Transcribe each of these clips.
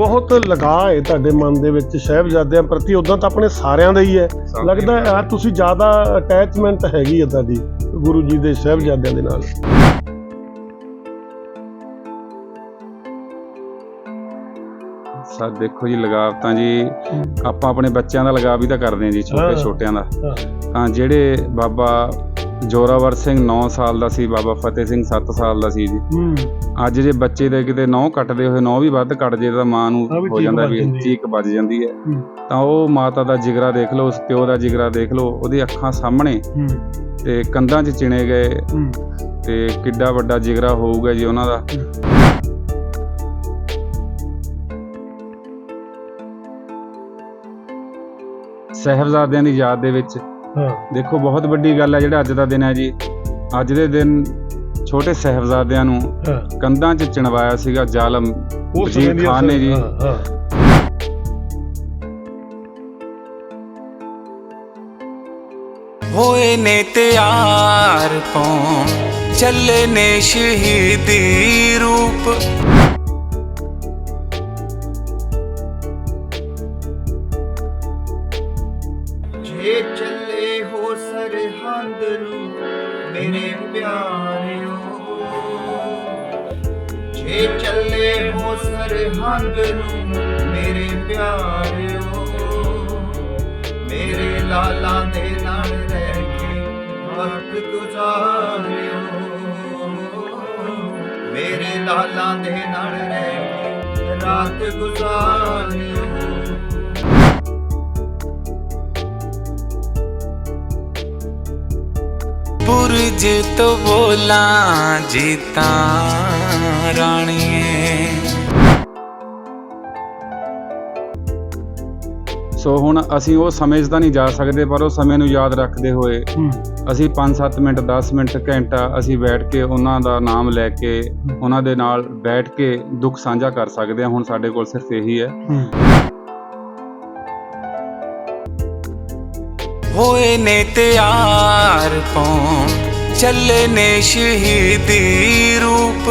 ਬਹੁਤ ਲਗਾਅ ਹੈ ਤੁਹਾਡੇ ਮਨ ਦੇ ਵਿੱਚ ਸਾਹਿਬਜ਼ਾਦਿਆਂ ਪ੍ਰਤੀ ਉਦਾਂ ਤਾਂ ਆਪਣੇ ਸਾਰਿਆਂ ਦਾ ਹੀ ਹੈ ਲੱਗਦਾ ਹੈ ਯਾਰ ਤੁਸੀਂ ਜ਼ਿਆਦਾ ਅਟੈਚਮੈਂਟ ਹੈਗੀ ਹੈ ਤੁਹਾਡੀ ਗੁਰੂ ਜੀ ਦੇ ਸਾਹਿਬਜ਼ਾਦਿਆਂ ਦੇ ਨਾਲ ਸਾ ਦੇਖੋ ਜੀ ਲਗਾਵ ਤਾਂ ਜੀ ਆਪਾਂ ਆਪਣੇ ਬੱਚਿਆਂ ਦਾ ਲਗਾਵ ਵੀ ਤਾਂ ਕਰਦੇ ਹਾਂ ਜੀ ਛੋਟੇ। ਛੋਟਿਆਂ ਦਾ ਹਾਂ। ਤਾਂ ਜਿਹੜੇ ਬਾਬਾ ਜੋਰਾਵਰ ਸਿੰਘ 9 ਸਾਲ ਦਾ ਸੀ ਬਾਬਾ ਫਤਿਹ ਸਿੰਘ 7 ਸਾਲ ਦਾ ਸੀ ਜੀ। ਹੂੰ। ਅੱਜ ਜੇ ਬੱਚੇ ਦੇ ਕਿਤੇ ਨੌ ਕੱਟਦੇ ਹੋਏ ਨੌ ਵੀ ਵੱਧ ਕੱਟ ਜੇ ਤਾਂ ਮਾਂ ਨੂੰ ਹਾਂ ਵੀ ਹੋ ਚੀਕ ਜਾਂਦਾ ਵੱਜ ਵੀ ਜਾਂਦੀ। ਚੀਕ ਵੱਜ ਜਾਂਦੀ ਹੈ। ਹੂੰ। ਤਾਂ ਉਹ ਮਾਤਾ ਦਾ ਜਿਗਰਾ ਦੇਖ ਲਓ ਉਸ ਪਿਓ ਦਾ ਜਿਗਰਾ ਦੇਖ ਲਓ ਉਹਦੀ ਅੱਖਾਂ ਸਾਹਮਣੇ ਹੂੰ। ਤੇ ਕੰਧਾਂ 'ਚ ਚਿਣੇ ਗਏ ਹੂੰ। ਤੇ ਕਿੱਡਾ ਵੱਡਾ ਜਿਗਰਾ ਹੋਊਗਾ ਜੀ ਉਹਨਾਂ ਦਾ। ਸਹਿਬਜ਼ਾਦਿਆਂ ਦੀ ਯਾਦ ਦੇ ਵਿੱਚ ਹਾਂ। ਦੇਖੋ ਬਹੁਤ ਵੱਡੀ ਗੱਲ ਹੈ ਜਿਹੜਾ ਅੱਜ ਦਾ ਦਿਨ ਹੈ ਜੀ। ਅੱਜ ਦੇ ਦਿਨ ਛੋਟੇ ਸਹਿਬਜ਼ਾਦਿਆਂ ਨੂੰ ਕੰਧਾਂ 'ਚ ਚਿਣਵਾਇਆ ਸੀਗਾ ਜ਼ਾਲਮ ਵਜ਼ੀਰ ਖਾਨ ਨੇ ਜੀ। ਹੋਏ ਨੇ ਤਿਆਰ ਪੌਣ ਚੱਲੇ ਨੇ ਸ਼ਹੀਦੀ ਰੂਪ। ਸਰਹੰਦ ਮੇਰੇ ਪਿਆਰਿਓ। ਜੇ ਚੱਲੇ ਹੋ ਸਰਹੰਦ ਨੂੰ ਮੇਰੇ ਪਿਆਰਿਓ, ਮੇਰੇ ਲਾਲਾਂ ਦੇ ਨਾਲ ਰਹਿ ਕੇ ਵਕਤ ਗੁਜ਼ਾਰਿਓ। ਮੇਰੇ ਲਾਲਾਂ ਦੇ ਨਾਲ ਰਹਿ ਕੇ ਰਾਤ ਗੁਜ਼ਾਰਿਓ। ਬੁਰਜ ਤੋਂ ਬੋਲਾਂ ਜੀਤਾ ਰਾਣੀਏ। ਸੋ ਹੁਣ ਅਸੀਂ ਉਹ ਸਮੇਂ 'ਚ ਤਾਂ ਨਹੀਂ ਜਾ ਸਕਦੇ ਪਰ ਉਹ ਸਮੇਂ ਨੂੰ ਯਾਦ ਰੱਖਦੇ ਹੋਏ ਅਸੀਂ 5-7 ਮਿੰਟ 10 ਮਿੰਟ ਘੰਟਾ ਅਸੀਂ ਬੈਠ ਕੇ ਉਹਨਾਂ ਦਾ ਨਾਮ ਲੈ ਕੇ ਉਹਨਾਂ ਦੇ ਨਾਲ ਬੈਠ ਕੇ ਦੁੱਖ ਸਾਂਝਾ ਕਰ ਸਕਦੇ ਹਾਂ। ਹੁਣ ਸਾਡੇ ਕੋਲ ਸਿਰਫ ਇਹੀ ਹੈ। ਹੋਏ ਨੇ ਤਿਆਰ ਪੌਣ ਚੱਲੇ ਨੇ ਸ਼ਹੀਦੀ ਰੂਪ।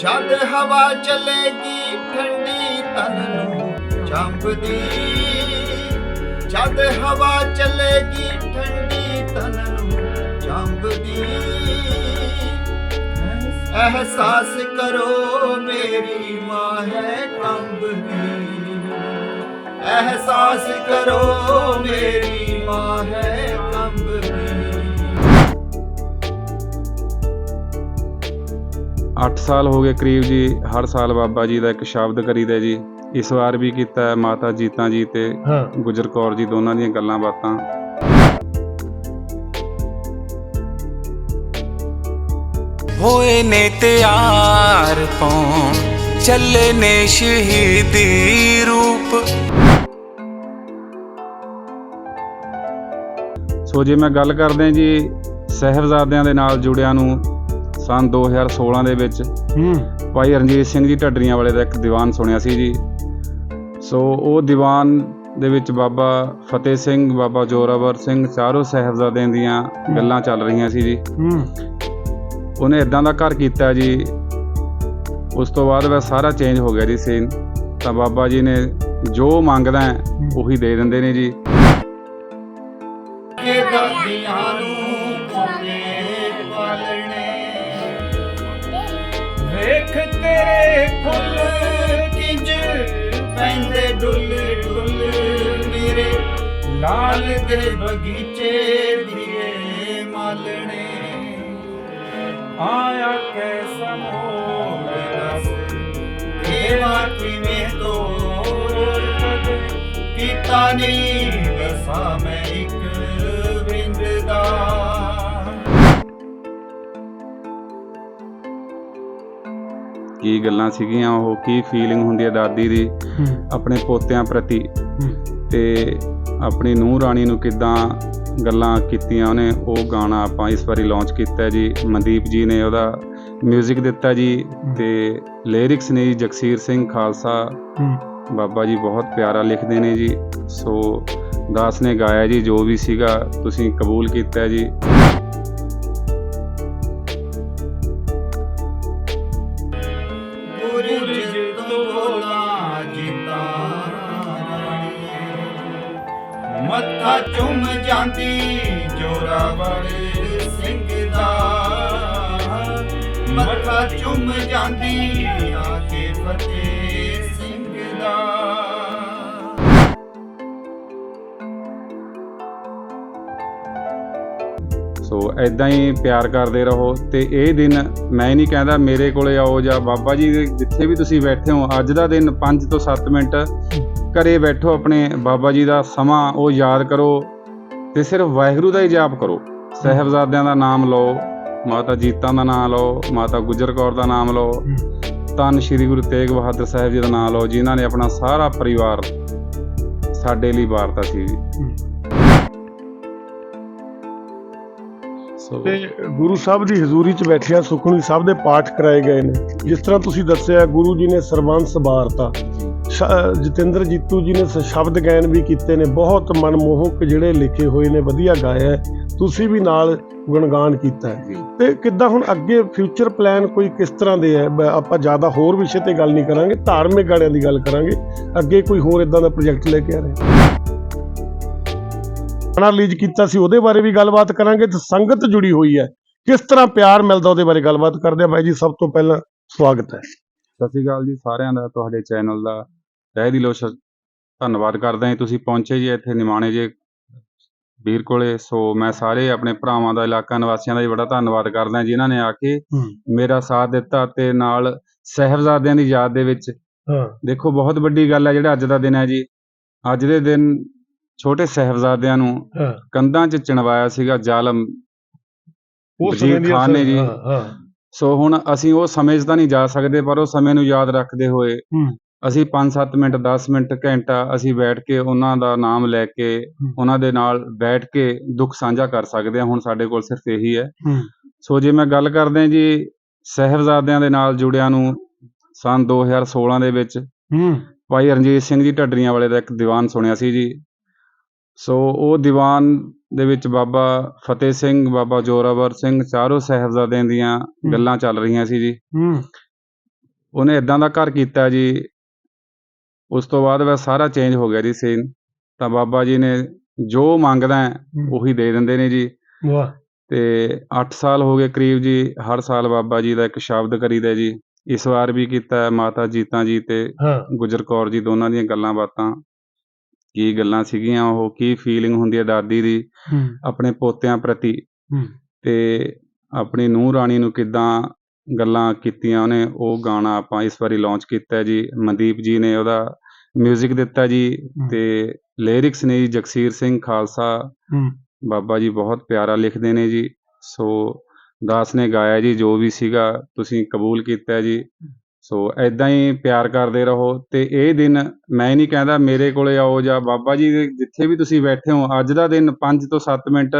ਜਦ ਹਵਾ ਚੱਲੇਗੀ ਠੰਡੀ ਤਨ ਨੂੰ ਜੰਬਦੀ ਜਦ ਹਵਾ ਚਲੇਗੀ ਠੰਡੀ ਤਨ ਨੂੰ ਜੰਬਦੀ ਅਹਿਸਾਸ ਕਰੋ ਮੇਰੀ ਮਾਂ ਹੈ। ਕੰਬਦੀ ਅਹਿਸਾਸ ਕਰੋ ਮੇਰੀ ਮਾਂ ਹੈ। ਕੰਬਦੀ 8 ਸਾਲ ਹੋ ਗਏ ਕਰੀਬ ਜੀ ਹਰ ਸਾਲ ਬਾਬਾ ਜੀ ਦਾ ਇੱਕ ਸ਼ਬਦ ਕਰੀਦਾ ਜੀ। ਇਸ ਵਾਰ ਵੀ ਕੀਤਾ ਹੈ ਮਾਤਾ ਜੀਤਾ ਜੀ ਤੇ ਹਾਂ। ਗੁਜਰ ਕੌਰ ਜੀ ਦੋਨਾਂ ਦੀਆਂ ਗੱਲਾਂ ਬਾਤਾਂ। ਹੋਏ ਨੇ ਤਿਆਰ ਪੌਣ ਚੱਲੇ ਨੇ ਸ਼ਹੀਦੀ ਰੂਪ। ਸੋ ਜੇ ਮੈਂ ਗੱਲ ਕਰਦੇ ਜੀ ਸਹਿਬਜ਼ਾਦਿਆਂ ਦੇ ਨਾਲ ਜੁੜਿਆਂ ਨੂੰ ਸਨ 2016 ਦੇ ਵਿੱਚ ਹੂੰ। ਭਾਈ ਰਣਜੀਤ ਸਿੰਘ ਜੀ ਢੱਡਰੀਆਂ ਵਾਲੇ ਦਾ ਇੱਕ ਦੀਵਾਨ ਸੁਣਿਆ ਸੀ ਜੀ। ਸੋ ਉਹ ਦੀਵਾਨ ਦੇ ਵਿੱਚ ਬਾਬਾ ਫਤਿਹ ਸਿੰਘ ਬਾਬਾ ਜੋਰਾਵਰ ਸਿੰਘ ਚਾਰੋਂ ਸਹਿਬਜ਼ਾਦਿਆਂ ਦੀਆਂ ਗੱਲਾਂ ਚੱਲ ਰਹੀਆਂ ਸੀ ਜੀ। ਹੂੰ। ਉਹਨੇ ਇਦਾਂ ਦਾ ਘਰ ਕੀਤਾ ਜੀ। ਉਸ ਤੋਂ ਬਾਅਦ ਵੈ ਸਾਰਾ ਚੇਂਜ ਹੋ ਗਿਆ ਜੀ ਸੀਨ ਤਾਂ ਬਾਬਾ ਜੀ ਨੇ ਜੋ ਮੰਗਦਾ ਉਹੀ ਦੇ ਦਿੰਦੇ ਨੇ ਜੀ। ਕੇ ਦਾਦੀਆਂ ਨੂੰ ਕੋਨੇ ਪਾਲਣੇ ਵੇਖ ਤੇਰੇ ਫੁੱਲ ਕਿੰਜ ਪੈਂਦੇ ਡੁੱਲ ਡੁੱਲ ਮੇਰੇ। ਲਾਲ ਦੇ ਬਗੀਚੇ ਦੀਏ ਆਇਆ ਕੈਸਾ ਮੋੜ ਦੱਸ ਦੇਵਾ ਕਿਵੇਂ ਤੋਰ ਕੀਤਾ ਨੀ ਵਸਾ ਮੈਂ ਇੱਕ ਬਿੰਦ ਦਾ ਕੀ ਗੱਲਾਂ ਸੀਗੀਆਂ? ਉਹ ਕੀ ਫੀਲਿੰਗ ਹੁੰਦੀ ਹੈ ਦਾਦੀ ਦੀ? ਆਪਣੇ ਪੋਤਿਆਂ ਪ੍ਰਤੀ ਤੇ ਆਪਣੀ ਨੂੰਹ ਰਾਣੀ ਨੂੰ ਕਿਦਾਂ ਗੱਲਾਂ ਕੀਤੀਆਂ ਉਹਨੇ ਉਹ ਗਾਣਾ ਆਪਾਂ ਇਸ ਵਾਰੀ ਲਾਂਚ ਕੀਤਾ ਜੀ। ਮਨਦੀਪ ਜੀ ਨੇ ਉਹਦਾ 뮤직 ਦਿੱਤਾ ਜੀ ਤੇ ਲਿਰਿਕਸ ਨੇ ਜੀ ਜਗਸੀਰ ਸਿੰਘ ਖਾਲਸਾ। ਬਾਬਾ ਜੀ ਬਹੁਤ ਪਿਆਰਾ ਲਿਖਦੇ ਨੇ ਜੀ। ਸੋ ਦਾਸ ਨੇ ਗਾਇਆ ਜੀ ਜੋ ਵੀ ਸੀਗਾ ਤੁਸੀਂ ਕਬੂਲ ਕੀਤਾ ਜੀ। ਮੱਥਾ ਚੋਂ ਜਾਂਦੀ ਜੋਰਾਵਰ ਸਿੰਘ ਦਾ। ਮੱਥਾ ਚੁੰਮ ਜਾਂਦੀ ਆ ਕੇ ਫਤਿਹ ਸਿੰਘ ਦਾ। ਸੋ ਐਦਾਂ ਹੀ ਪਿਆਰ ਕਰਦੇ ਰਹੋ ਤੇ ਇਹ ਦਿਨ ਮੈਂ ਨਹੀਂ ਕਹਿੰਦਾ ਮੇਰੇ ਕੋਲੇ ਆਓ ਜਾਂ ਬਾਬਾ ਜੀ ਦੇ ਜਿੱਥੇ ਵੀ ਤੁਸੀਂ ਬੈਠੇ ਹੋ, ਅੱਜ ਦਾ ਦਿਨ 5 ਤੋਂ 7 ਮਿੰਟ ਘਰੇ ਬੈਠੋ ਆਪਣੇ ਬਾਬਾ ਜੀ ਦਾ ਸਮਾਂ ਉਹ ਯਾਦ ਕਰੋ। ਤੇ ਸਿਰਫ ਵਾਹਿਗੁਰੂ ਦਾ ਹੀ ਜਾਪ ਕਰੋ। ਸਹਿਬਜ਼ਾਦਿਆਂ ਦਾ ਨਾਮ ਲਓ ਮਾਤਾ ਜੀਤਾਂ ਦਾ ਨਾਮ ਲਓ ਮਾਤਾ ਗੁਜਰ ਕੌਰ ਦਾ ਨਾਮ ਲਓ ਧੰਨ ਸ਼੍ਰੀ ਗੁਰੂ ਤੇਗ ਬਹਾਦਰ ਸਾਹਿਬ ਜੀ ਦਾ ਨਾਮ ਲਓ ਜਿਨ੍ਹਾਂ ਨੇ ਆਪਣਾ ਸਾਰਾ ਪਰਿਵਾਰ ਸਾਡੇ ਲਈ ਵਾਰਤਾ ਸੀ। ਜੀ ਤੇ ਗੁਰੂ ਸਾਹਿਬ ਦੀ ਹਜ਼ੂਰੀ 'ਚ ਬੈਠਿਆ ਸੁਖਮਨੀ ਸਾਹਿਬ ਦੇ ਪਾਠ ਕਰਾਏ ਗਏ ਨੇ। ਜਿਸ ਤਰ੍ਹਾਂ ਤੁਸੀਂ ਦੱਸਿਆ ਗੁਰੂ ਜੀ ਨੇ ਸਰਬੰਸ ਸਵਾਰਤਾ। ਸ਼- ਜਤਿੰਦਰ ਜੀਤੂ ਜੀ ਨੇ ਸ਼ਬਦ ਗਾਇਨ ਵੀ ਕੀਤੇ ਨੇ ਬਹੁਤ ਮਨਮੋਹਕ ਜਿਹੜੇ ਲਿਖੇ ਹੋਏ ਨੇ ਵਧੀਆ ਗਾਇਆ। ਤੁਸੀਂ ਵੀ ਨਾਲ ਗੁਣਗਾਨ ਕੀਤਾ ਤੇ ਕਿੱਦਾਂ ਹੁਣ ਅੱਗੇ ਫਿਊਚਰ ਪਲਾਨ ਕੋਈ ਕਿਸ ਤਰ੍ਹਾਂ ਦੇ ਹੈ? ਆਪਾਂ ਜ਼ਿਆਦਾ ਹੋਰ ਵਿਸ਼ੇ ਤੇ ਗੱਲ ਨਹੀਂ ਕਰਾਂਗੇ ਧਾਰਮਿਕ ਗਾਣਿਆਂ ਦੀ ਗੱਲ ਕਰਾਂਗੇ। ਅੱਗੇ ਕੋਈ ਹੋਰ ਇਦਾਂ ਦਾ ਪ੍ਰੋਜੈਕਟ ਲੈ ਕੇ ਆ ਰਹੇ? ਗਾਣਾ ਰਿਲੀਜ਼ ਕੀਤਾ ਸੀ ਉਹਦੇ ਬਾਰੇ ਵੀ ਗੱਲਬਾਤ ਕਰਾਂਗੇ ਤੇ ਸੰਗਤ ਜੁੜੀ ਹੋਈ ਹੈ। ਕਿਸ ਤਰ੍ਹਾਂ ਪਿਆਰ ਮਿਲਦਾ ਉਹਦੇ ਬਾਰੇ ਗੱਲਬਾਤ ਕਰਦੇ ਆ ਬਾਈ ਜੀ ਸਭ ਤੋਂ ਪਹਿਲਾਂ ਸਵਾਗਤ ਹੈ। ਸਤਿ ਸ਼੍ਰੀ ਅਕਾਲ ਜੀ ਸਾਰਿਆਂ ਦਾ ਤੁਹਾਡੇ ਚੈਨਲ ਦਾ ਤਹਿ ਦਿਲੋਂ ਧੰਨਵਾਦ ਕਰਦਾ ਹਾਂ ਤੁਸੀਂ ਪਹੁੰਚੇ ਜੀ ਇੱਥੇ ਨਿਮਾਣੇ ਜੇ। ਵੀਰ ਕੋਲੇ ਸੋ ਮੈਂ ਸਾਰੇ ਆਪਣੇ ਭਰਾਵਾਂ ਦਾ ਇਲਾਕਾ ਨਿਵਾਸੀਆਂ ਦਾ ਵੀ ਬੜਾ ਧੰਨਵਾਦ ਕਰਦਾ ਜਿਨ੍ਹਾਂ ਨੇ ਆ ਕੇ ਮੇਰਾ ਸਾਥ ਦਿੱਤਾ ਤੇ ਨਾਲ ਸਹਿਬਜ਼ਾਦਿਆਂ ਦੀ ਯਾਦ ਦੇ ਵਿੱਚ ਹਾਂ। ਦੇਖੋ ਬਹੁਤ ਵੱਡੀ ਗੱਲ ਹੈ ਜਿਹੜਾ ਅੱਜ ਦਾ ਦਿਨ ਹੈ ਜੀ। ਅੱਜ ਦੇ ਦਿਨ ਛੋਟੇ ਸਹਿਬਜ਼ਾਦਿਆਂ ਨੂੰ ਕੰਧਾਂ 'ਚ ਚਿਣਵਾਇਆ ਸੀਗਾ ਜ਼ਾਲਮ ਉਹ ਵਜ਼ੀਰ ਖਾਨ ਨੇ ਜੀ। ਸੋ ਹੁਣ ਅਸੀਂ ਉਹ ਸਮੇਂ 'ਚ ਤਾਂ ਨਹੀਂ ਜਾ ਸਕਦੇ ਪਰ ਉਹ ਸਮੇਂ ਨੂੰ ਯਾਦ ਰੱਖਦੇ ਹੋਏ। ਅਸੀਂ 5-7 ਮਿੰਟ 10 ਮਿੰਟ ਘੰਟਾ ਅਸੀਂ ਬੈਠ ਕੇ ਉਹਨਾਂ ਦਾ ਨਾਮ ਲੈ ਕੇ ਉਹਨਾਂ ਦੇ ਨਾਲ ਬੈਠ ਕੇ ਦੁੱਖ ਸਾਂਝਾ ਕਰ ਸਕਦੇ ਹਾਂ। ਹੁਣ ਸਾਡੇ ਕੋਲ ਸਿਰਫ ਇਹੀ ਹੈ। ਸੋ ਜੇ ਮੈਂ ਗੱਲ ਕਰਦੇ ਜੀ ਸਹਿਬਜ਼ਾਦਿਆਂ ਦੇ ਨਾਲ ਜੁੜਿਆਂ ਨੂੰ ਸਨ 2016 ਦੇ ਵਿੱਚ ਭਾਈ ਰਣਜੀਤ ਸਿੰਘ ਜੀ ਢੱਡਰੀਆਂ ਵਾਲੇ ਦਾ ਇੱਕ ਦੀਵਾਨ ਸੁਣਿਆ ਸੀ ਜੀ। ਸੋ ਉਹ ਦੀਵਾਨ ਦੇ ਵਿੱਚ ਬਾਬਾ ਫਤਿਹ ਸਿੰਘ ਬਾਬਾ ਜੋਰਾਵਰ ਸਿੰਘ ਚਾਰੋਂ ਸਹਿਬਜ਼ਾਦਿਆਂ ਦੀਆਂ ਗੱਲਾਂ ਚੱਲ ਰਹੀਆਂ ਸੀ ਜੀ। ਉਹਨੇ ਇਦਾਂ ਦਾ ਘਰ ਕੀਤਾ ਜੀ ਉਸ ਤੋਂ ਬਾਅਦ ਵੈ ਸਾਰਾ ਚੇਂਜ ਹੋ ਗਿਆ ਜੀ ਸੀਨ ਤਾਂ ਬਾਬਾ ਜੀ ਨੇ ਜੋ ਮੰਗਦਾ ਹੈ, ਉਹੀ ਦੇ ਦਿੰਦੇ ਨੇ ਜੀ। ਵਾਹ। ਤੇ 8 ਸਾਲ ਹੋ ਗਏ ਕਰੀਬ ਜੀ ਹਰ ਸਾਲ ਬਾਬਾ ਜੀ ਦਾ ਇੱਕ ਸ਼ਬਦ ਕਰੀਦਾ ਜੀ। ਇਸ ਵਾਰ ਵੀ ਕੀਤਾ ਹੈ, ਮਾਤਾ ਜੀਤਾਂ ਜੀ ਤੇ ਹਾਂ। ਗੁਜਰ ਕੌਰ ਜੀ ਦੋਨਾਂ ਦੀਆਂ ਗੱਲਾਂ ਬਾਤਾਂ। ਕੀ ਗੱਲਾਂ ਸੀਗੀਆਂ ਉਹ ਕੀ ਫੀਲਿੰਗ ਹੁੰਦੀ ਹੈ ਦਾਦੀ ਦੀ ਹੂੰ। ਆਪਣੇ ਪੋਤਿਆਂ ਪ੍ਰਤੀ। ਹੂੰ। ਤੇ ਆਪਣੀ ਨੂੰਹ ਰਾਣੀ ਨੂੰ ਕਿਦਾਂ ਗੱਲਾਂ ਕੀਤੀਆਂ ਉਹਨੇ ਉਹ ਗਾਣਾ ਆਪਾਂ ਇਸ ਵਾਰੀ ਲਾਂਚ ਕੀਤਾ ਹੈ ਜੀ। ਮਨਦੀਪ ਜੀ ਨੇ ਉਹਦਾ 뮤직 ਦਿੱਤਾ ਜੀ ਤੇ ਲਿਰਿਕਸ ਨੇ ਜੀ ਜਗਸੀਰ ਸਿੰਘ ਖਾਲਸਾ ਬਾਬਾ ਜੀ ਬਹੁਤ ਪਿਆਰਾ ਲਿਖਦੇ ਨੇ ਜੀ। ਸੋ ਦਾਸ ਨੇ ਗਾਇਆ ਜੀ ਜੋ ਵੀ ਸੀਗਾ ਤੁਸੀਂ ਕਬੂਲ ਕੀਤਾ ਜੀ। ਸੋ ਐਦਾਂ ਹੀ ਪਿਆਰ ਕਰਦੇ ਰਹੋ ਤੇ ਇਹ ਦਿਨ ਮੈਂ ਨਹੀਂ ਕਹਿੰਦਾ ਮੇਰੇ ਕੋਲੇ ਆਓ ਜਾਂ ਬਾਬਾ ਜੀ ਜਿੱਥੇ ਵੀ ਤੁਸੀਂ ਬੈਠੇ ਹੋ ਅੱਜ ਦਾ ਦਿਨ 5 ਤੋਂ 7 ਮਿੰਟ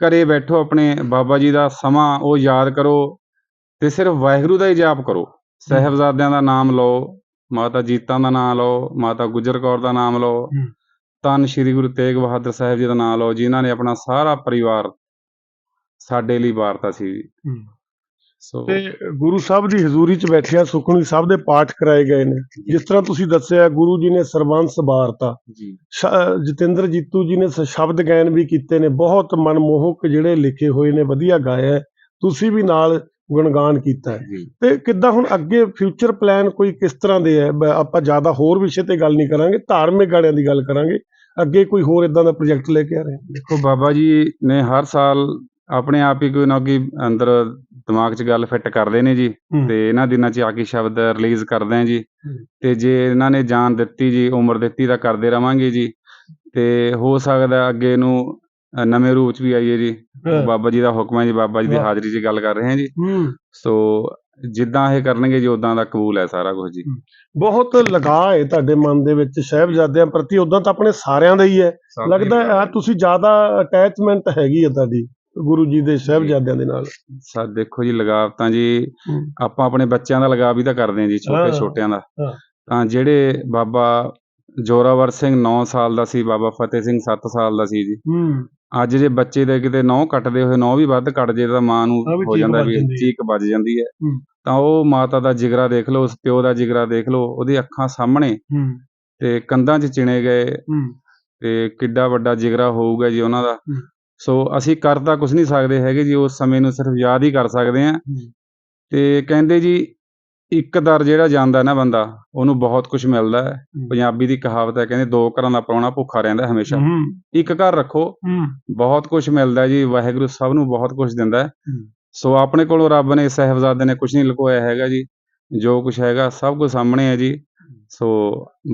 ਘਰੇ ਬੈਠੋ ਆਪਣੇ ਬਾਬਾ ਜੀ ਦਾ ਸਮਾਂ ਉਹ ਯਾਦ ਕਰੋ ਤੇ ਸਿਰਫ ਵਾਹਿਗੁਰੂ ਦਾ ਹੀ ਜਾਪ ਕਰੋ। ਸਹਿਬਜ਼ਾਦਿਆਂ ਦਾ ਨਾਮ ਲਓ ਮਾਤਾ ਜੀਤਾਂ ਦਾ ਨਾਮ ਲਓ ਮਾਤਾ ਗੁਜਰ ਕੌਰ ਦਾ ਨਾਮ ਲਓ। ਧੰਨ ਸ਼੍ਰੀ ਗੁਰੂ ਤੇਗ ਬਹਾਦਰ ਸਾਹਿਬ ਜੀ ਦਾ ਨਾਮ ਲਓ ਜਿਨ੍ਹਾਂ ਨੇ ਆਪਣਾ ਸਾਰਾ ਪਰਿਵਾਰ ਸਾਡੇ ਲਈ ਵਾਰਤਾ ਸੀ। ਸੋ ਤੇ ਗੁਰੂ ਸਾਹਿਬ ਦੀ ਹਜ਼ੂਰੀ 'ਚ ਬੈਠਿਆ ਸੁਖਮਨੀ ਸਾਹਿਬ ਦੇ ਪਾਠ ਕਰਾਏ ਗਏ ਨੇ ਜਿਸ ਤਰ੍ਹਾਂ ਤੁਸੀਂ ਦੱਸਿਆ ਗੁਰੂ ਜੀ ਨੇ ਸਰਬੰਸ ਵਾਰਤਾ ਜੀ ਜਤਿੰਦਰ ਜੀਤੂ ਜੀ ਨੇ ਸ਼ਬਦ ਗਾਇਨ ਵੀ ਕੀਤੇ ਨੇ ਬਹੁਤ ਮਨਮੋਹਕ ਜਿਹੜੇ ਲਿਖੇ ਹੋਏ ਨੇ ਵਧੀਆ ਗਾਇਆ। ਤੁਸੀਂ ਵੀ ਨਾਲ ਗੁਣਗਾਨ ਕੀਤਾ ਹੈ। ਤੇ ਕਿੱਦਾਂ ਹੁਣ ਅੱਗੇ ਫਿਊਚਰ ਪਲਾਨ ਕੋਈ ਕਿਸ ਤਰ੍ਹਾਂ ਦੇ ਹੈ? ਆਪਾਂ ਜ਼ਿਆਦਾ ਹੋਰ ਵਿਸ਼ੇ ਤੇ ਗੱਲ ਨਹੀਂ ਕਰਾਂਗੇ ਧਾਰਮਿਕ ਗਾਣਿਆਂ ਦੀ ਗੱਲ ਕਰਾਂਗੇ। ਅੱਗੇ ਕੋਈ ਹੋਰ ਇਦਾਂ ਦਾ ਪ੍ਰੋਜੈਕਟ ਲੈ ਕੇ ਆ ਰਹੇ ਦੇਖੋ ਬਾਬਾ ਜੀ ਨੇ ਹਰ ਸਾਲ ਆਪਣੇ ਆਪ ਹੀ ਕੋਈ ਨਾ ਕੋਈ ਅੰਦਰ ਦਿਮਾਗ 'ਚ ਗੱਲ ਫਿੱਟ ਕਰਦੇ ਨੇ ਜੀ। ਤੇ ਇਹਨਾਂ ਦਿਨਾਂ 'ਚ ਆ ਕੇ ਸ਼ਬਦ ਰਿਲੀਜ਼ ਕਰਦੇ ਆ ਜੀ। ਤੇ ਜੇ ਇਹਨਾਂ ਨੇ ਜਾਨ ਦਿੱਤੀ ਜੀ ਉਮਰ ਦਿੱਤੀ ਤਾਂ ਕਰਦੇ ਰਵਾਂਗੇ ਜੀ। ਤੇ ਹੋ ਸਕਦਾ ਅੱਗੇ ਨੂੰ ਨਵੇਂ ਰੂਪ 'ਚ ਵੀ ਆਈਏ ਜੀ। ਹਾਂ। ਬਾਬਾ ਜੀ ਦਾ ਹੁਕਮ ਹੈ ਜੀ ਬਾਬਾ ਜੀ ਦੀ। ਹਾਜ਼ਰੀ 'ਚ ਗੱਲ ਕਰ ਰਹੇ ਹਾਂ ਜੀ। ਸੋ ਜਿੱਦਾਂ ਇਹ ਕਰਨਗੇ ਜੀ ਉਦਾਂ ਦਾ ਕਬੂਲ ਹੈ ਸਾਰਾ ਕੁਝ ਜੀ। ਬਹੁਤ ਲਗਾਅ ਹੈ ਤੁਹਾਡੇ ਮਨ ਦੇ ਵਿੱਚ ਸਾਹਿਬਜ਼ਾਦਿਆਂ ਪ੍ਰਤੀ ਉਦਾਂ ਤਾਂ ਆਪਣੇ ਸਾਰਿਆਂ ਦਾ ਹੀ ਹੈ। ਲੱਗਦਾ ਹੈ। ਆ ਤੁਸੀਂ ਜ਼ਿਆਦਾ ਅਟੈਚਮੈਂਟ ਹੈਗੀ ਹੈ ਤੁਹਾਡੀ ਗੁਰੂ ਜੀ ਦੇ ਸਾਹਿਬਜ਼ਾਦਿਆਂ ਦੇ ਨਾਲ। ਸਾ ਦੇਖੋ ਜੀ ਲਗਾਵ ਤਾਂ ਜੀ। ਆਪਾਂ ਆਪਣੇ ਬੱਚਿਆਂ ਦਾ ਲਗਾਵ ਵੀ ਤਾਂ ਕਰਦੇ ਹਾਂ ਜੀ ਛੋਟੇ। ਛੋਟਿਆਂ ਦਾ। ਤਾਂ ਜਿਹੜੇ ਬਾਬਾ ਜੋਰਾਵਰ ਸਿੰਘ 9 ਸਾਲ ਦਾ ਸੀ ਬਾਬਾ ਫਤਿਹ ਸਿੰਘ 7 ਸਾਲ ਦਾ ਸੀ ਜੀ। ਅੱਜ ਜੇ ਬੱਚੇ ਦੇ ਕਿਤੇ ਨੌ ਕੱਟਦੇ ਹੋਏ ਨੌ ਵੀ ਵੱਧ ਕੱਟ ਜੇ ਤਾਂ ਮਾਂ ਨੂੰ ਹਾਂ ਵੀ ਹੋ ਚੀਕ ਜਾਂਦਾ ਵੱਜ ਵੀ ਜਾਂਦੀ ਹੈ। ਚੀਕ ਵੱਜ ਜਾਂਦੀ ਹੈ ਹੂੰ। ਤਾਂ ਉਹ ਮਾਤਾ ਦਾ ਜਿਗਰਾ ਦੇਖ ਲਓ ਉਸ ਪਿਓ ਦਾ ਜਿਗਰਾ ਦੇਖ ਲਓ ਉਹਦੀ ਅੱਖਾਂ ਸਾਹਮਣੇ ਹੂੰ ਤੇ ਕੰਧਾਂ 'ਚ ਚਿਣੇ ਗਏ ਹੂੰ ਤੇ ਕਿੱਡਾ ਵੱਡਾ ਜਿਗਰਾ ਹੋਊਗਾ ਜੀ ਉਹਨਾਂ ਦਾ ਹੂੰ। ਸੋ ਅਸੀਂ ਕਰ ਤਾਂ ਕੁਝ ਨਹੀਂ ਸਕਦੇ ਹੈਗੇ ਜੀ ਉਸ ਸਮੇਂ ਨੂੰ ਸਿਰਫ ਯਾਦ ਹੀ ਕਰ ਸਕਦੇ ਹਾਂ ਤੇ ਕਹਿੰਦੇ ਜੀ ਇੱਕ ਦਰ ਜਿਹੜਾ ਜਾਂਦਾ ਨਾ ਬੰਦਾ ਉਹਨੂੰ ਬਹੁਤ ਕੁਝ ਮਿਲਦਾ ਹੈ। ਪੰਜਾਬੀ ਦੀ ਕਹਾਵਤ ਹੈ ਕਹਿੰਦੇ ਦੋ ਘਰਾਂ ਦਾ ਪ੍ਰਾਹੁਣਾ ਭੁੱਖਾ ਰਹਿੰਦਾ ਹਮੇਸ਼ਾ। ਇੱਕ ਘਰ ਰੱਖੋ ਬਹੁਤ ਕੁਝ ਮਿਲਦਾ ਜੀ ਵਾਹਿਗੁਰੂ ਸਭ ਨੂੰ ਬਹੁਤ ਕੁਝ ਦਿੰਦਾ ਹੈ। ਸੋ ਆਪਣੇ ਕੋਲੋਂ ਰੱਬ ਨੇ ਸਾਹਿਬਜ਼ਾਦੇ ਨੇ ਕੁਝ ਨਹੀਂ ਲੁਕੋਇਆ ਹੈਗਾ ਜੀ ਜੋ ਕੁਝ ਹੈਗਾ ਸਭ ਕੁਝ ਸਾਹਮਣੇ ਹੈ ਜੀ। ਸੋ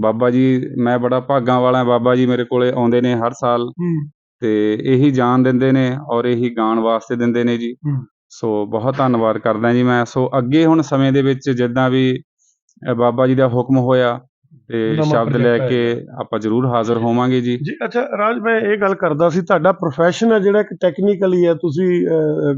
ਬਾਬਾ ਜੀ ਮੈਂ ਬੜਾ ਭਾਗਾਂ ਵਾਲਾ ਬਾਬਾ ਜੀ ਮੇਰੇ ਕੋਲੇ ਆਉਂਦੇ ਨੇ ਹਰ ਸਾਲ। ਤੇ ਇਹੀ ਜਾਨ ਦਿੰਦੇ ਨੇ ਔਰ ਇਹੀ ਗਾਣ ਵਾਸਤੇ ਦਿੰਦੇ ਨੇ ਜੀ। ਸੋ ਬਹੁਤ ਧੰਨਵਾਦ ਕਰਦਾ ਜੀ ਮੈਂ। ਸੋ ਅੱਗੇ ਹੁਣ ਸਮੇਂ ਦੇ ਵਿੱਚ ਜਿੱਦਾਂ ਵੀ ਬਾਬਾ ਜੀ ਦਾ ਹੁਕਮ ਹੋਇਆ ਤੇ ਸ਼ਬਦ ਲੈ ਕੇ ਆਪਾਂ ਜ਼ਰੂਰ ਹਾਜ਼ਰ ਹੋਵਾਂਗੇ ਜੀ। ਜੀ ਅੱਛਾ ਰਾਜ ਮੈਂ ਇਹ ਗੱਲ ਕਰਦਾ ਸੀ ਤੁਹਾਡਾ profession ਹੈ ਜਿਹੜਾ ਕਿ ਟੈਕਨੀਕਲੀ ਹੈ ਤੁਸੀਂ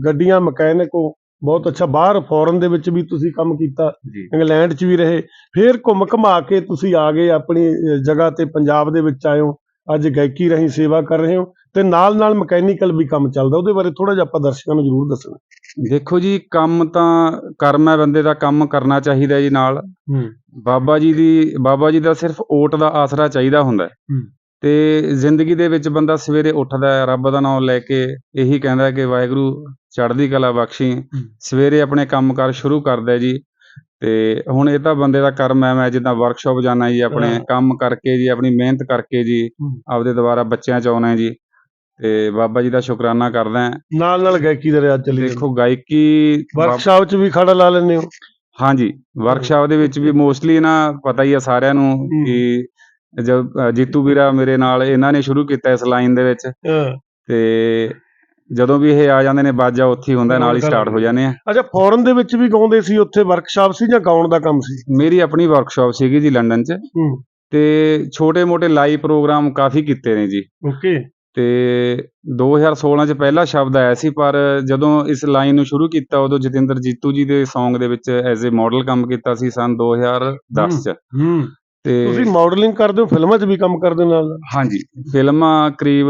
ਗੱਡੀਆਂ ਮਕੈਨਿਕ ਹੋ ਬਹੁਤ ਅੱਛਾ। ਬਾਹਰ ਫੋਰਨ ਦੇ ਵਿੱਚ ਵੀ ਤੁਸੀਂ ਕੰਮ ਕੀਤਾ ਇੰਗਲੈਂਡ 'ਚ ਵੀ ਰਹੇ। ਫਿਰ ਘੁੰਮ ਘਮਾ ਕੇ ਤੁਸੀਂ ਆ ਗਏ ਆਪਣੀ ਜਗ੍ਹਾ ਤੇ ਪੰਜਾਬ ਦੇ ਵਿੱਚ ਹੋ। ਅੱਜ ਗਾਇਕੀ ਰਾਹੀਂ ਸੇਵਾ ਕਰ ਰਹੇ ਹੋ। ਤੇ ਨਾਲ ਨਾਲ ਮਕੈਨੀਕਲ ਵੀ ਕੰਮ ਚੱਲਦਾ ਉਹਦੇ ਬਾਰੇ ਥੋੜਾ ਜਿਹਾ ਆਪਾਂ ਦਰਸ਼ਕਾਂ ਨੂੰ ਜ਼ਰੂਰ ਦੱਸਣਾ। ਦੇਖੋ ਜੀ ਕੰਮ ਤਾਂ ਕਰਮ ਹੈ ਬੰਦੇ ਦਾ ਕੰਮ ਕਰਨਾ ਚਾਹੀਦਾ ਜੀ ਨਾਲ। ਬਾਬਾ ਜੀ ਦੀ ਬਾਬਾ ਜੀ ਦਾ ਸਿਰਫ ਓਟ ਦਾ ਆਸਰਾ ਚਾਹੀਦਾ ਹੁੰਦਾ। ਤੇ ਜ਼ਿੰਦਗੀ ਦੇ ਵਿੱਚ ਬੰਦਾ ਸਵੇਰੇ ਉੱਠਦਾ ਹੈ ਰੱਬ ਦਾ ਨਾਮ ਲੈ ਕੇ ਇਹੀ ਕਹਿੰਦਾ ਕਿ ਵਾਹਿਗੁਰੂ ਚੜ੍ਹਦੀ ਕਲਾ ਬਖਸ਼ੀ। ਸਵੇਰੇ ਆਪਣੇ ਕੰਮਕਾਰ ਸ਼ੁਰੂ ਕਰਦਾ ਜੀ। ਤੇ ਹੁਣ ਇਹ ਤਾਂ ਬੰਦੇ ਦਾ ਕਰਮ ਹੈ ਮੈਂ ਜਿੱਦਾਂ ਵਰਕਸ਼ਾਪ ਜਾਣਾ ਜੀ ਆਪਣੇ। ਕੰਮ ਕਰਕੇ ਜੀ ਆਪਣੀ ਮਿਹਨਤ ਕਰਕੇ ਜੀ। ਆਪਦੇ ਦੁਆਰਾ ਬੱਚਿਆਂ ਚ ਆਉਣਾ ਜੀ। ਤੇ ਬਾਬਾ ਜੀ ਦਾ ਸ਼ੁਕਰਾਨਾ ਕਰਦਾ ਹਾਂ। ਨਾਲ ਨਾਲ ਗਾਇਕੀ ਦਾ ਰਿਆਜ਼ ਚੱਲੀ ਦੇਖੋ ਗਾਇਕੀ ਬਾਬ- ਵਰਕਸ਼ਾਪ 'ਚ ਵੀ ਖੜਾ ਲਾ ਲੈਂਦੇ ਹੋ? ਹਾਂਜੀ ਵਰਕਸ਼ਾਪ ਦੇ ਵਿੱਚ ਵੀ ਮੋਸਟਲੀ ਨਾ ਪਤਾ ਹੀ ਆ ਸਾਰਿਆਂ ਨੂੰ। ਕਿ ਜਦ ਅ, ਜੀਤੂ ਵੀਰਾ ਮੇਰੇ ਨਾਲ ਇਹਨਾਂ ਨੇ ਸ਼ੁਰੂ ਕੀਤਾ ਇਸ ਲਾਈਨ ਦੇ ਵਿੱਚ। ਹਾਂ। ਤੇ ਜਦੋਂ ਵੀ ਇਹ ਆ ਜਾਂਦੇ ਨੇ ਬਾਜਾ ਉੱਥੇ ਹੀ ਹੁੰਦਾ ਨਾਲ ਹੀ ਸਟਾਰਟ ਹੋ ਜਾਂਦੇ ਆ। ਅੱਛਾ ਫੋਰਨ ਦੇ ਵਿੱਚ ਵੀ ਗਾਉਂਦੇ ਸੀ ਉੱਥੇ ਵਰਕਸ਼ਾਪ ਸੀ ਜਾਂ ਗਾਉਣ ਦਾ ਕੰਮ ਸੀ? ਮੇਰੀ ਆਪਣੀ ਵਰਕਸ਼ਾਪ ਸੀਗੀ ਜੀ ਲੰਡਨ 'ਚ। ਹੂੰ। ਤੇ ਛੋਟੇ-ਮੋਟੇ ਲਾਈਵ ਪ੍ਰੋਗਰਾਮ ਕਾਫੀ ਕੀਤੇ ਨੇ ਜੀ। ਓਕੇ। ਤੇ 2016 ਚ ਪਹਿਲਾ ਸ਼ਬਦ ਆਇਆ ਸੀ ਪਰ ਜਦੋਂ ਇਸ ਲਾਈਨ ਨੂੰ ਸ਼ੁਰੂ ਕੀਤਾ ਉਦੋਂ ਜਤਿੰਦਰ ਜੀਤੂ ਜੀ ਦੇ Song ਦੇ ਵਿੱਚ ਐਜ਼ ਅ ਮਾਡਲ ਕੰਮ ਕੀਤਾ ਸੀ ਸਨ 2010 ਚ। ਤੇ ਤੁਸੀਂ ਮਾਡਲਿੰਗ ਕਰਦੇ ਹੋ ਫਿਲਮਾਂ 'ਚ ਵੀ ਕੰਮ ਕਰਦੇ ਹੋ ਨਾਲ? ਹਾਂਜੀ ਫਿਲਮਾਂ ਕਰੀਬ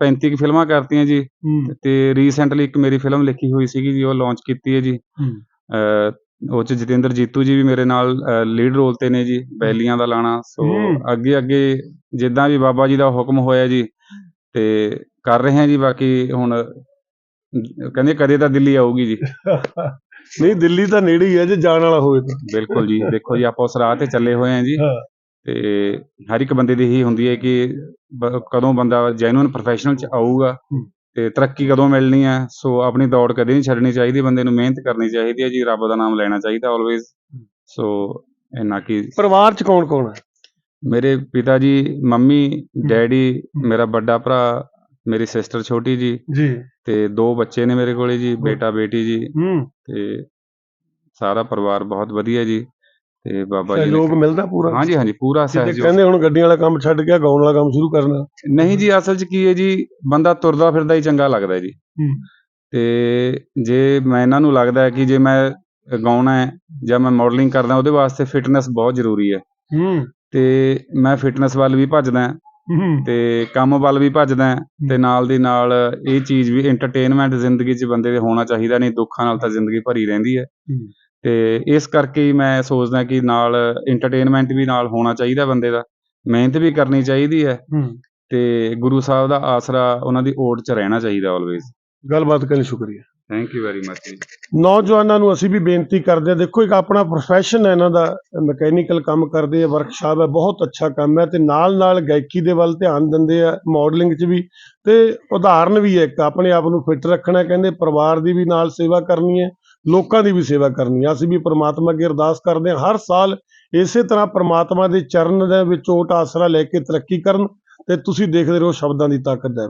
35 ਕੁ ਫਿਲਮਾਂ ਕਰਤੀਆਂ ਜੀ। ਤੇ ਰੀਸੈਂਟਲੀ ਇੱਕ ਮੇਰੀ ਫਿਲਮ ਲਿਖੀ ਹੋਈ ਸੀਗੀ ਜੀ ਉਹ ਲਾਂਚ ਕੀਤੀ ਹੈ ਜੀ। ਉਹ ਚ ਜਤਿੰਦਰ ਜੀਤੂ ਜੀ ਵੀ ਮੇਰੇ ਨਾਲ ਲੀਡ ਰੋਲ ਤੇ ਨੇ ਜੀ ਬੈਲੀਆਂ ਦਾ ਲਾਣਾ। ਸੋ। ਅੱਗੇ ਅੱਗੇ ਜਿੱਦਾਂ ਵੀ ਬਾਬਾ ਜੀ ਦਾ ਹੁਕਮ ਹੋਇਆ ਜੀ ਤੇ ਕਰ ਰਹੇ ਹਾਂ ਜੀ ਬਾਕੀ ਹੁਣ ਕਹਿੰਦੇ ਕਦੇ ਤਾਂ ਦਿੱਲੀ ਆਊਗੀ ਜੀ। ਨਹੀਂ ਦਿੱਲੀ ਤਾਂ ਨੇੜੇ ਹੀ ਹੈ ਜੇ ਜਾਣ ਵਾਲਾ ਹੋਵੇ ਤਾਂ। ਬਿਲਕੁਲ ਜੀ ਦੇਖੋ ਜੀ ਆਪਾਂ ਉਸ ਰਾਹ ਤੇ ਚੱਲੇ ਹੋਏ ਹਾਂ ਜੀ। ਹਾਂ। ਤੇ ਹਰ ਇੱਕ ਬੰਦੇ ਦੀ ਇਹੀ ਹੁੰਦੀ ਹੈ ਕਿ ਕਦੋਂ ਬੰਦਾ ਜੈਨੂਇਨ ਪ੍ਰੋਫੈਸ਼ਨਲ ਚ ਆਊਗਾ ਹੂੰ। ਤੇ ਤਰੱਕੀ ਕਦੋਂ ਮਿਲਣੀ ਹੈ ਸੋ ਆਪਣੀ ਦੌੜ ਕਦੇ ਨਹੀਂ ਛੱਡਣੀ ਚਾਹੀਦੀ ਬੰਦੇ ਨੂੰ ਮਿਹਨਤ ਕਰਨੀ ਚਾਹੀਦੀ ਹੈ ਜੀ ਰੱਬ ਦਾ ਨਾਮ ਲੈਣਾ ਚਾਹੀਦਾ ਆਲਵੇਜ਼ ਸੋ ਇੰਨਾ ਕਿ ਪਰਿਵਾਰ 'ਚ ਕੌਣ ਕੌਣ ਹੈ? ਮੇਰੇ ਪਿਤਾ ਜੀ ਮੰਮੀ ਡੈਡੀ ਮੇਰਾ ਵੱਡਾ ਭਰਾ ਮੇਰੀ ਸਿਸਟਰ ਛੋਟੀ ਜੀ ਜੀ। ਤੇ ਦੋ ਬੱਚੇ ਨੇ ਮੇਰੇ ਕੋਲੇ ਜੀ ਬੇਟਾ ਬੇਟੀ ਜੀ ਹੂੰ। ਤੇ ਸਾਰਾ ਪਰਿਵਾਰ ਬਹੁਤ ਵਧੀਆ ਜੀ ਤੇ ਬਾਬਾ ਜੀ ਸਹਿਯੋਗ ਮਿਲਦਾ ਪੂਰਾ? ਹਾਂਜੀ ਹਾਂਜੀ ਪੂਰਾ ਸਹਿਯੋਗ। ਕਹਿੰਦੇ ਹੁਣ ਗੱਡੀਆਂ ਵਾਲਾ ਕੰਮ ਛੱਡ ਕੇ ਗਾਉਣ ਵਾਲਾ ਕੰਮ ਸ਼ੁਰੂ ਕਰਨਾ। ਨਹੀਂ ਜੀ ਅਸਲ 'ਚ ਕੀ ਹੈ ਜੀ ਬੰਦਾ ਤੁਰਦਾ ਫਿਰਦਾ ਹੀ ਚੰਗਾ ਲੱਗਦਾ ਜੀ। ਤੇ ਜੇ ਮੈਂ ਇਹਨਾਂ ਨੂੰ ਲੱਗਦਾ ਕਿ ਜੇ ਮੈਂ ਗਾਉਣਾ ਹੈ ਜਾਂ ਮੈਂ ਮਾਡਲਿੰਗ ਕਰਦਾ ਉਹਦੇ ਵਾਸਤੇ ਫਿਟਨੈਸ ਬਹੁਤ ਜ਼ਰੂਰੀ ਹੈ। ਹੂੰ। ਤੇ ਮੈਂ ਫਿਟਨੈਸ ਵੱਲ ਵੀ ਭੱਜਦਾ ਹੂੰ ਤੇ ਕੰਮ ਵੱਲ ਵੀ ਭੱਜਦਾ ਤੇ ਨਾਲ ਦੀ ਨਾਲ ਇਹ ਚੀਜ਼ ਵੀ ਐਂਟਰਟੇਨਮੈਂਟ ਜ਼ਿੰਦਗੀ 'ਚ ਬੰਦੇ ਦੇ ਹੋਣਾ ਚਾਹੀਦਾ ਨਹੀਂ ਦੁੱਖਾਂ ਨਾਲ ਤਾਂ ਜ਼ਿੰਦਗੀ ਭਰੀ ਰਹਿੰਦੀ ਹੈ। ਤੇ ਇਸ ਕਰਕੇ ਮੈਂ ਸੋਚਦਾ ਕਿ ਨਾਲ ਐਂਟਰਟੇਨਮੈਂਟ ਵੀ ਨਾਲ ਹੋਣਾ ਚਾਹੀਦਾ ਬੰਦੇ ਦਾ ਮਿਹਨਤ ਵੀ ਕਰਨੀ ਚਾਹੀਦੀ ਹੈ। ਹੂੰ। ਤੇ ਗੁਰੂ ਸਾਹਿਬ ਦਾ ਆਸਰਾ ਉਹਨਾਂ ਦੀ ਓਟ 'ਚ ਰਹਿਣਾ ਚਾਹੀਦਾ ਆਲਵੇਜ਼ ਗੱਲਬਾਤ ਕਰਨ ਲਈ ਸ਼ੁਕਰੀਆ। ਥੈਂਕ ਯੂ ਵੈਰੀ ਮਚ ਜੀ। ਨੌਜਵਾਨਾਂ ਨੂੰ ਅਸੀਂ ਵੀ ਬੇਨਤੀ ਕਰਦੇ ਹਾਂ, ਦੇਖੋ ਇੱਕ ਆਪਣਾ ਪ੍ਰੋਫੈਸ਼ਨ ਹੈ ਇਹਨਾਂ ਦਾ ਮਕੈਨੀਕਲ ਕੰਮ ਕਰਦੇ ਆ ਵਰਕਸ਼ਾਪ ਹੈ, ਬਹੁਤ ਅੱਛਾ ਕੰਮ ਹੈ ਤੇ ਨਾਲ ਨਾਲ ਗਾਇਕੀ ਦੇ ਵੱਲ ਧਿਆਨ ਦਿੰਦੇ ਆ ਮਾਡਲਿੰਗ 'ਚ ਵੀ ਤੇ ਉਦਾਹਰਨ ਵੀ ਹੈ ਇੱਕ, ਆਪਣੇ ਆਪ ਨੂੰ ਫਿੱਟ ਰੱਖਣਾ ਕਹਿੰਦੇ, ਪਰਿਵਾਰ ਦੀ ਵੀ ਨਾਲ ਸੇਵਾ ਕਰਨੀ ਹੈ, ਲੋਕਾਂ ਦੀ ਵੀ ਸੇਵਾ ਕਰਨੀ ਹੈ। ਅਸੀਂ ਵੀ ਪ੍ਰਮਾਤਮਾ ਅੱਗੇ ਅਰਦਾਸ ਕਰਦੇ ਹਾਂ, ਹਰ ਸਾਲ ਇਸੇ ਤਰ੍ਹਾਂ ਪ੍ਰਮਾਤਮਾ ਦੇ ਚਰਨ ਦੇ ਵਿੱਚ ਓਟ ਆਸਰਾ ਲੈ ਕੇ ਤਰੱਕੀ ਕਰਨ ਤੇ ਤੁਸੀਂ ਦੇਖਦੇ ਰਹੋ ਸ਼ਬਦਾਂ ਦੀ ਤਾਕਤ ਹੈ